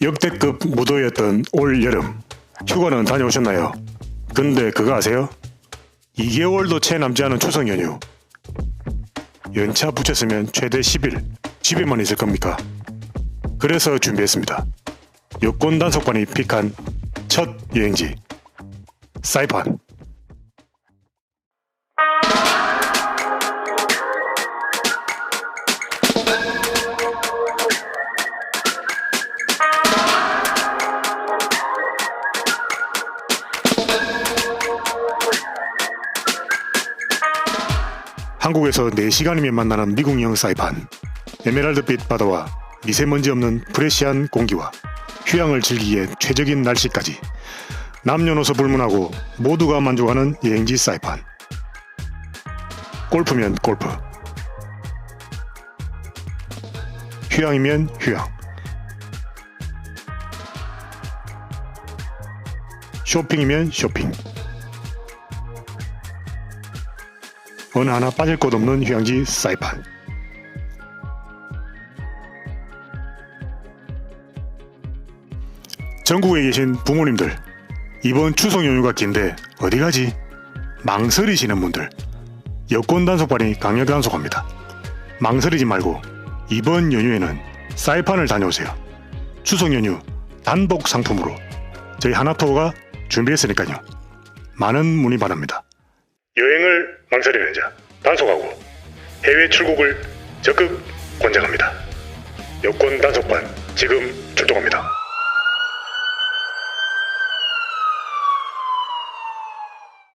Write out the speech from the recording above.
역대급 무더위였던 올 여름 휴가는 다녀오셨나요? 근데 그거 아세요? 2개월도 채 남지 않은 추석 연휴 연차 붙였으면 최대 10일 집에만 있을 겁니까? 그래서 준비했습니다. 여권 단속반이 픽한 첫 여행지 사이판 한국에서 4시간이면 만나는 미국형 사이판 에메랄드빛 바다와 미세먼지 없는 프레시한 공기와 휴양을 즐기기에 최적인 날씨까지 남녀노소 불문하고 모두가 만족하는 여행지 사이판. 골프면 골프. 휴양이면 휴양. 쇼핑이면 쇼핑 어느 하나 빠질 곳 없는 휴양지 사이판 전국에 계신 부모님들 이번 추석 연휴가 긴데 어디 가지? 망설이시는 분들 여권 단속반이 강력 단속합니다. 망설이지 말고 이번 연휴에는 사이판을 다녀오세요. 추석 연휴 단복 상품으로 저희 하나토어가 준비했으니까요. 많은 문의 바랍니다. 여행을 망설이는 자 단속하고 해외 출국을 적극 권장합니다. 여권 단속반 지금 출동합니다.